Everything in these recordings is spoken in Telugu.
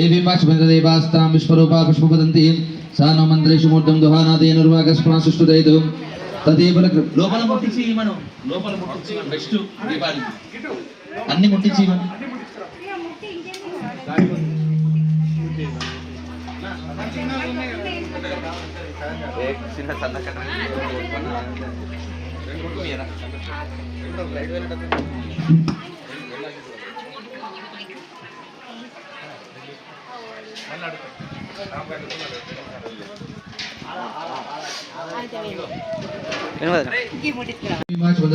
देवी पाशुपतिदेवास्तां विश्वरूपा पुष्पवदन्ति सा नो मन्त्रेषु मूर्तं दुहानादेनुर्वागस्मा सुष्ठुदयतु తదేవ లోపల ముట్టించి మనం లోపల ముట్టించి మనం బెస్ట్ దీపావళి అన్ని ముట్టించి మనం చిన్న సన్న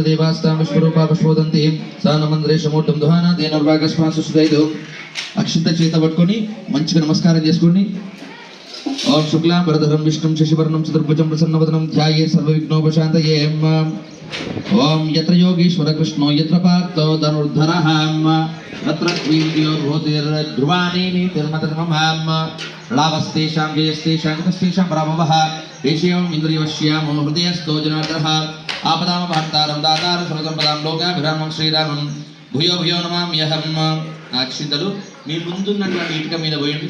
దేవాస్తాం విశ్వరూపా పుష్పోదంతి సానమంద్రేశమూర్తం దుహానా దేనర్వాగస్మా సుశ్రైదు అక్షింత చేత పట్టుకొని మంచిగా నమస్కారం చేసుకోండి ఓం శుక్లాం వరదరం విష్ణుం శశివర్ణం చతుర్భుజం ప్రసన్నవదనం ధ్యాయే సర్వవిఘ్నోపశాంతయే ఓం యత్ర యోగీశ్వర కృష్ణో యత్ర పార్థో ధనుర్ధరః తత్ర ధ్రువాణి నీతిర్మతమహాం లాభస్తేషాం జయస్తేషాం కస్తేషాం ప్రభవః దేశేవం ఇంద్రియవశ్యామో హృదయస్థో జనార్దనః ఆపదామపహర్తారం దాతారం సర్వసంపదాం లోకాభిరామం శ్రీరామం భూయో భూయో నమామ్యహం నా చింతలు మీ ముందున్నటువంటి ఇటుక మీద పోయండి.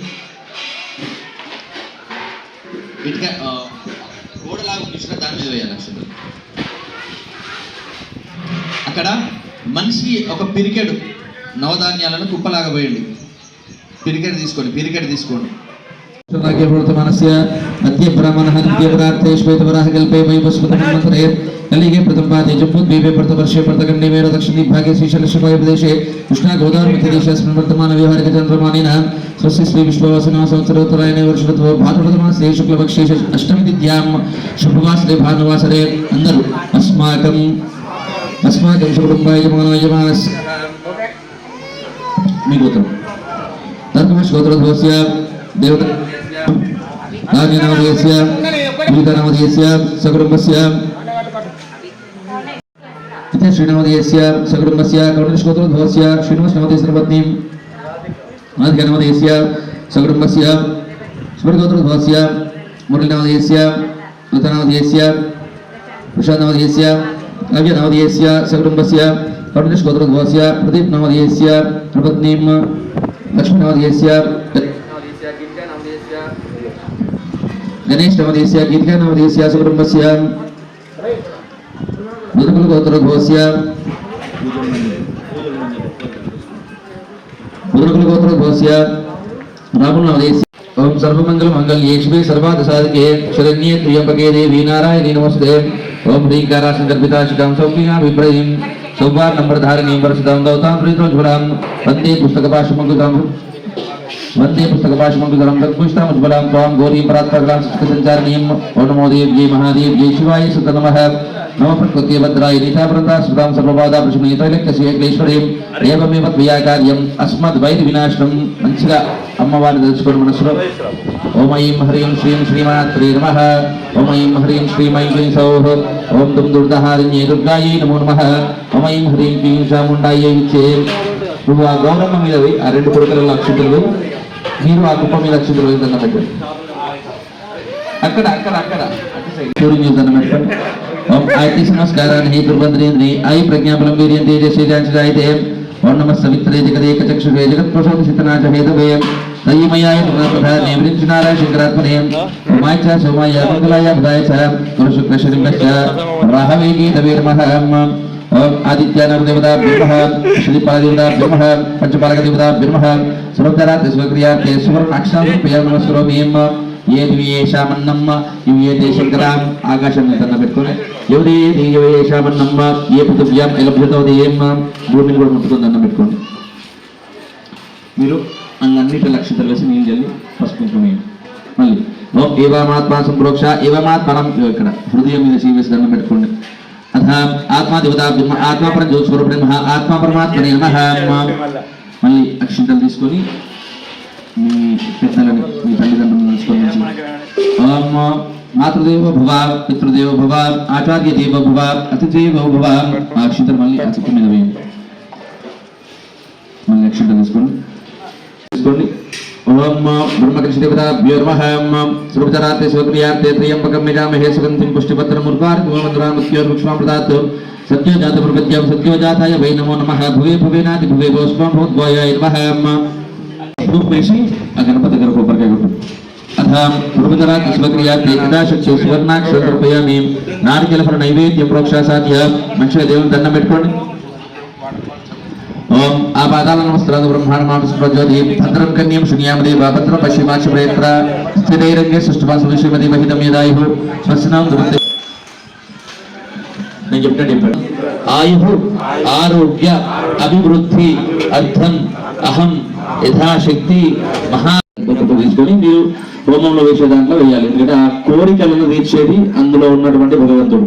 ఇటుక గోడలాగా ఉంచిన దాని మీద వేయాలి అక్షంతలు అక్కడ మనిషి ఒక పిరికెడు. నవధాన్యాలను కుప్పలాగా పోయండి. పిరికెట్ తీసుకోండి పిరికెట్ తీసుకోండి. మనస్య అద్య బ్రాహ్మణ నిత్య పదార్థే శ్వేతవరాహ కల్పే మై పుష్పతం కలిగే ప్రథమ పాదే జంబూద్వీపే ప్రథవర్షే ప్రథగండే మేర దక్షిణ భాగే శ్రీశైలశివాయ ప్రదేశే కృష్ణా గోదావరి మధ్య వర్తమాన వ్యవహారిక చంద్రమానేన శ్రీ విశ్వవాసన సంవత్సరోత్తరాయణ శుక్లపక్షే అష్టమి శుభవాసరే భానువాసరే అందరూ. అస్మాకం అస్మాకం కుటుంబాయ యజమాన యజమానస్ మిగులుతాం తత్మ శ్రోత్రస్య దేవత నామేనామయస్య వీతనామయస్య సకుటుంబస్య ఇతే శ్రీనామయస్య సకుటుంబస్య కరుణశ్రోత్రధ్వస్య శ్రీనివాసనామయ సర్వత్ని నాధ్యానామయస్య సకుటుంబస్య స్మృగోత్రధ్వస్య మురళినామయస్య లతనామయస్య ప్రశాంతనామయస్య కావ్యనామయస్య సకుటుంబస్య करुणेशगोत्रद्वस्य प्रदीपनामधेयस्य प्रपत्नीं लक्ष्मीनामधेयस्य गणेशनामधेयस्य गीतिकानामधेयस्य सुकुटुम्बस्य गुरुकुलगोत्रद्वस्य गुरुकुलगोत्रद्वस्य रामनामधेयस्य ओम सर्वमंगल मंगल येशवे सर्वाद साधके शरण्ये त्र्यंबके देवी नारायणी नमस्ते। ओम ह्रीं कारासंकल्पिता शिकां सौम्या विप्रयीं సౌమ్యా విప్రయీం సౌవార్ నంబర్ ధారణీం వరసదాం దౌతాం ప్రీతోజ్వలాం వందే పుస్తక భాషమంకుతాం వందే పుస్తక భాషమంకుతరం తత్పుష్టాం ఉజ్వలాం త్వాం గౌరీం పరాత్పరాం సంచారణీయం ఓ నమో దేవ్యై మహాదేవ్యై శివాయ సుత నమ నమ ప్రకృతి భద్రాయ నీతావృందా సుతాం సర్వబాధా ప్రశ్నీతైలక్యశ్రీ క్లేశ్వరీం ఏవమేవ క్రియాకార్యం అస్మద్ వైద్య వినాశనం. మంచిగా అమ్మవారిని తెలుసుకోవడం మనసులో ఓం ఐం హ్రీం శ్రీం శ్రీమాత్రే నమ. ఓం ఐం హ్రీం శ్రీం ఐం క్లీం సౌః ఓం దుం దుర్దహారిణ్యే దుర్గాయై నమో నమ ఓం ఐం హ్రీం క్లీం చాముండాయే విచ్చే నువ్వు ఆ గౌరమ్మ మీదవి ఆ రెండు కొడుకుల అక్షతులు మీరు ఆ కుప్ప మీద అక్షతులు విధంగా పెట్టండి. అక్కడ అక్కడ అక్కడ. సూర్యుని మీద దండం పెట్టండి. ఓం ఆయతి నమస్కారాన్ని హే దుర్బంద్రేంద్రి ఐ ప్రజ్ఞాబలం వీర్యం తేజస్వి జాంచిదాయితే ఓం నమ సవిత్రే జగదేక చక్షుషే జగత్ప్రసోద సితనాచ హేతవే దయ్యమయాయ ప్రధానే శంకరాత్మనే ఓమాయ సోమాయ మంగళాయ బుధాయ చ గురు శుక్ర ఓం ఆదిత్యానవదేవతా బ్రహ్మ శ్రీపాదేవతా బ్రహ్మ పంచపాలక బ్రహ్మ సురధరా శివక్రియార్థే సువర్ణాక్షరం ప్రియ నమస్కరోమి ఏ దివ్యేషామన్నమ్మ శంకరాం ఆకాశం తన పెట్టుకొని ఎవరి దివ్యేషామన్నమ్మ ఏ పృథివ్యాం ఎలభ్యతవది ఏమ్మ భూమిని కూడా ముట్టుకొని పెట్టుకోండి మీరు అన్నిటి లక్షితలు తెలిసి నీళ్ళు చల్లి పసుపు వేయండి. మళ్ళీ ఓం ఏవమాత్మా సంప్రోక్ష ఏవమాత్మనం ఇక్కడ హృదయం మీద చీవేసి దండం పెట్టుకోండి. అథ ఆత్మా దేవతా బ్రహ్మ ఆత్మా పరం జ్యోతిస్వరూప బ్రహ్మ ఆత్మా పరమాత్మనే నమః. మళ్ళీ అక్షింతలు తీసుకొని మీ పెద్దలని మీ తల్లిదండ్రులను తెలుసుకొని ఓం మాతృదేవ భవ పితృదేవ భవ ఆచార్య దేవ భవ అతిథేవ భవ. ఆ అక్షింతలు మళ్ళీ ఆ చిత్తం మీద వేయండి మళ్ళీ అక్షింతలు తీసుకోండి తీసుకోండి ఓం బ్రహ్మకృష్ణ దేవతాభ్యో నమః సృపచరాతే శివక్రియార్థే త్రియంబకం యజామహే సుగంధిం పుష్టిపత్రం ఉర్వారుమృత్యోర్ముక్షమామృతాత్ సత్యోజాత ప్రపత్యం సత్యోజాతాయ వై నమో నమః. భువే భువేనాది భువే గోస్వం భూద్వాయ నమః ధూప్ వేసి ఆ గణపతి గారు కొబ్బరికాయ కొట్టు అథ పురుగధరా కృష్ణక్రియా ఏకదాశక్తి సువర్ణాక్షరం రూపయామి నారికేల ఫల నైవేద్యం ప్రోక్ష సాధ్య మంచిగా దేవుని దండం పెట్టుకోండి. ఓం ఆపాదాల నమస్కారం బ్రహ్మాండ ప్రజ్యోతి భద్రం కన్యం శున్యామదేవ భద్రం పశ్చిమాచ ప్రయత్ర. స్థితైరంగే సృష్టిపాసం శ్రీమతి మహితం యదాయు. స్వస్నాం దుర్తే నేను చెప్తాను చెప్పాడు ఆయు ఆరోగ్య అభివృద్ధి అర్థం అహం యథాశక్తి మహా తీసుకొని మీరు హోమంలో వేసే దాంట్లో వేయాలి. ఎందుకంటే ఆ కోరికలను తీర్చేది అందులో ఉన్నటువంటి భగవంతుడు.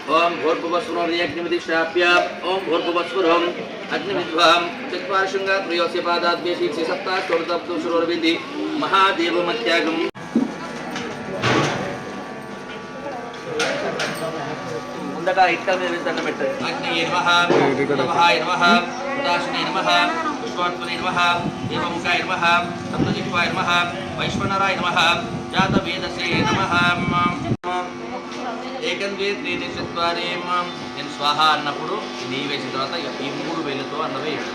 सर्वप्रीतिर्भवति आज्येन ओम भूर्भुवस्वरोर्यग्निमितिश्राप्य ओम भूर्भुवस्वरम् अग्निविद्वां चत्वारशृङ्गा त्रयोस्य पादाद्य शीर्षे सप्ताष्टोर्तप्तुषुरोर्विधि महादेवमत्यागम् ముందట ఇక్కల మీద వేసి దండం పెట్టండి అగ్ని నమః నమః నమః ఉదాసనే నమః పుష్పాత్మనే నమః దేవముఖాయ నమః సప్తజిహ్వాయ నమః వైశ్వనరాయ నమః జాతవేదసే నమః ఏకం ద్వే త్రీని చత్వారి నేను స్వాహ అన్నప్పుడు ఈ నెయ్యి వేసిన తర్వాత ఈ మూడు వేలతో అన్న వేయండి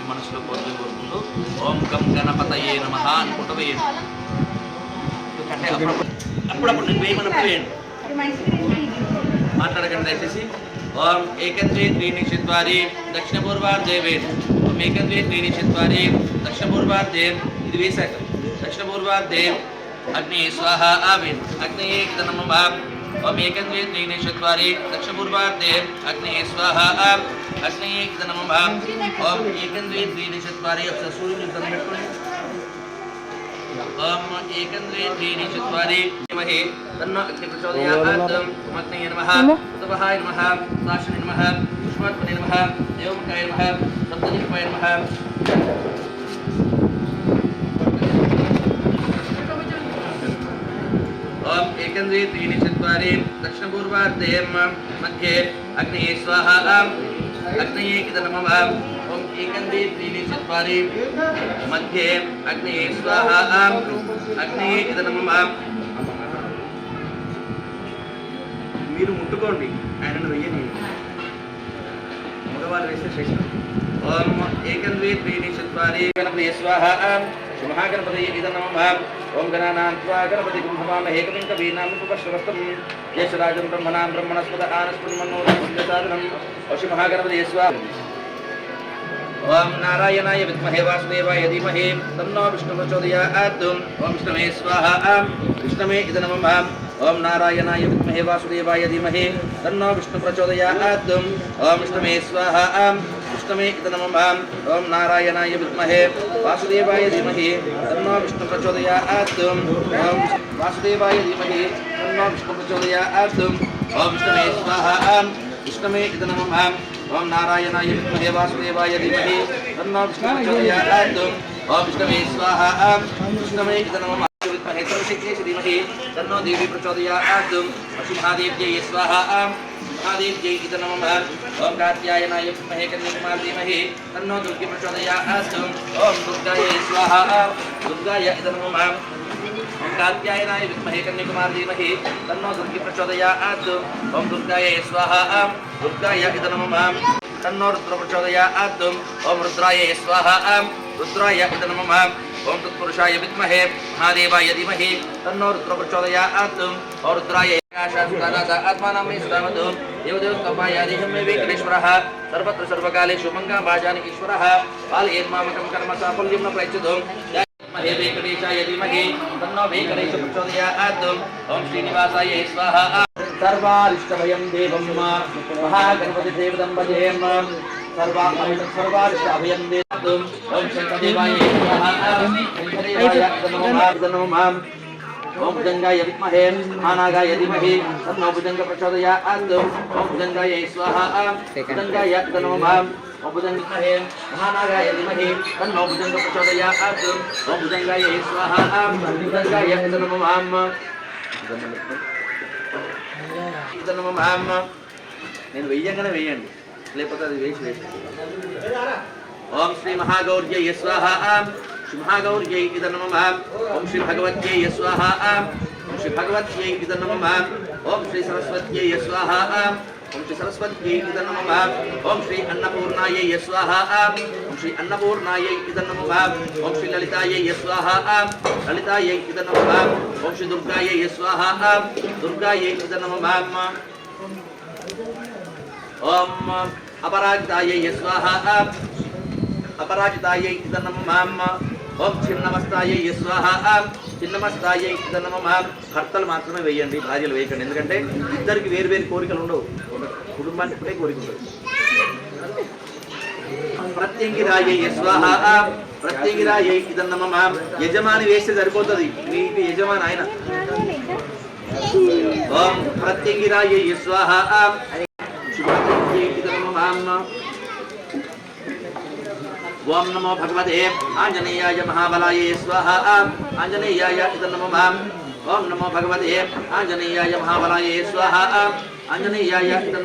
ఈ మనసులో కోరిక కోరుకుంటూ ఓం గం గణపతయే నమః అనుకుంటూ వేయండి. ఎందుకంటే అప్పుడప్పుడు అప్పుడప్పుడు నేను వేయమన్నప్పుడు వేయండి. మాట్లాడకండి దయచేసి. ఓం ఏకద్వే త్రీణి చత్వారి దక్షిణ పూర్వార్ధే వేట్ ఓం ఏకద్వే త్రీణి చత్వారి దక్షిణ పూర్వార్ధే ఇది వేశాక. దక్షిణ పూర్వార్ధే. అగ్ని స్వాహ ఆవిన్ అగ్ని నమ ఓం ఏకద్వే త్రీణి చత్వారి దక్షిణ పూర్వార్ధే అగ్ని స్వాహ ఆం అగ్ని నమ ఓం ఏకద్వే త్రీణి చత్వారి ఒకసారి సూర్యుని దండం పెట్టుకోండి ఓం ఏకం ద్వే త్రీణి చత్వారి మహే తన్నో అగ్ని ప్రచోదయాత్ మగ్నయ నమః ఉతవహాయ నమః సాక్షిని నమః పుష్పాత్మనే నమః దేవముఖాయ నమః సప్తజిహ్వాయ నమః ఓం ఏకం ద్వే త్రీణి చత్వారి దక్షిణ పూర్వార్ధే మధ్యే అగ్నయే స్వాహ అగ్నయే కిద నమః ఓం ఏకం ద్వే త్రీణి చత్వారి మధ్యే అగ్నయే స్వాహ అగ్నయే కిద నమః మీరు ముట్టుకోండి ఆయనను వెయ్యని. మగవాళ్ళు వేస్తే శ్రేష్టం ఓం ఏకం ద్వే త్రీణి చత్వారి స్వాహ మహాగణపతి ఇద ఓం గణానాం గణపతి కుంభమామహే కవిం కవీనాం ఉపశ్రవస్తం జ్యేష్ఠరాజం బ్రహ్మణాం బ్రహ్మణస్పద ఆనస్పన్మన్నో సాధనం ఓషి ఓం నారాయణాయ విద్మహే వాసుదేవాయ ధీమహే తన్నో విష్ణు ప్రచోదయాత్ ఓం విష్ణవే స్వాహ విష్ణవే ఇద నమః ఓం నారాయణాయ విద్మహే వాసుదేవాయ ధీమహే తన్నో విష్ణు ప్రచోదయాత్ ఓం విష్ణవే స్వాహ విష్ణవే ఇద నమః ఓం నారాయణాయ విద్మహే వాసుదేవాయ ధీమహి తన్నో విష్ణు ప్రచోదయాత్ ఓం వాసుదేవాయ ధీమహి తన్నో విష్ణు ప్రచోదయాత్ ఓం విష్ణవే స్వాహ విష్ణమే ఇద నమః ఓం నారాయణాయ విద్మహే వాసుదేవాయ ధీమహి తన్నో విష్ణు ప్రచోదయాత్ ఓం విష్ణవే స్వాహ విష్ణమే ఇద నమః విద్మహే సర్వశక్తియే ధీమహి తన్నో దేవి ప్రచోదయాత్ అశ్వ మహాదేవ్యై స్వాహ మహాదేవ్యై ఇద నమః ఓం కార్త్యాయనాయ విద్మహే కన్యాకుమార్ ధీమహి తన్నో దుర్గి ప్రచోదయాత్ ఓం దుర్గాయై స్వాహ దుర్గాయ ఇద నమః ఓం కాత్యాయనాయ విద్మహే కన్యాకుమార్ ధీమహి తన్నో దుర్గి ప్రచోదయాత్ ఓం దుర్గాయ స్వాహ దుర్గాయ ఇద నమః తన్నో రుద్ర ప్రచోదయాత్ ఓం రుద్రాయ స్వాహ రుద్రాయ ఇద నమః ఓం తత్పురుషాయ విద్మహే మహాదేవాయ ధీమహి తన్నో రుద్ర ప్రచోదయాత్ ఓం రుద్రాయ ईश्वरः सर्वत्र सर्वकालेषु मङ्गाभाजानिकीश्वरः पालयेन्मामकं कर्म साफल्यं न प्रयच्छतु। महे वेङ्कटेशाय धीमहि। तन्नो वेङ्कटेश प्रचोदयात् ॐ श्रीनिवासाय स्वाहा। सर्वारिष्टभयं देवं महागणपतिदेवतं भजेम सर्वारिष्टभयं देवम् ॐ शङ्करदेवाय स्वाहा। नमो ఓం భుజంగాయ విద్మహే మహానాగాయ ధీమహి తన్నో భుజంగ ప్రచోదయాత్ ఓం భుజంగాయ స్వాహా భుజంగాయ నమః ఓం భుజంగ విద్మహే మహానాగాయ ధీమహి తన్నో భుజంగ ప్రచోదయాత్ ఓం భుజంగాయ స్వాహ భుజంగాయ నమః నేను వెయ్యంగానే వేయండి. లేకపోతే అది వేసి వేసి. ఓం శ్రీ మహాగౌర్య స్వాహ. శ్రీ మహాగౌర్యై ఇద నమః ఓం శ్రీ భగవత్యై స్వాహ ఓం శ్రీ భగవత్యై ఇద నమః ఓం శ్రీ సరస్వత్యై స్వాహ ఓం శ్రీ సరస్వత్యై ఇద నమః ఓం శ్రీ అన్నపూర్ణాయై స్వాహ ఓం శ్రీ అన్నపూర్ణాయై ఇద నమః ఓం శ్రీ లలితాయై స్వాహ లలితాయై ఇద నమః ఓం శ్రీ దుర్గాయై స్వాహ దుర్గాయై ఇద నమః ఓం అపరాజితాయై స్వాహ అపరాజితాయై ఇద నమః ఓం చిన్నమస్తాయై స్వాహ చిన్నమస్తాయై ఇద నమః భర్తలు మాత్రమే వేయండి భార్యలు వేయకండి. ఎందుకంటే ఇద్దరికి వేరు వేరు కోరికలు ఉండవు. కుటుంబానికి ఇప్పుడే కోరిక ఉంటుంది. ప్రత్యంగిరాయై స్వాహ ప్రత్యంగిరాయై ఇద నమః యజమాని వేస్తే సరిపోతుంది. మీకు యజమాని ఆయన. ఓం ప్రత్యంగిరాయై స్వాహ శుభాత్మయై ఓం నమో భగవతే ఆంజనేయాయ మహాబలాయ స్వాహ. ఆంజనేయాయ ఇద ఓం నమో భగవతే ఆంజనేయాయ మహాబలాయ స్వాహ. ఆంజనేయాయ ఇద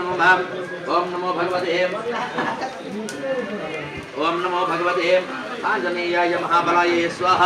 ఓం నమో భగవతే. ఓం నమో భగవతే ఆంజనేయాయ మహాబలాయ స్వాహ.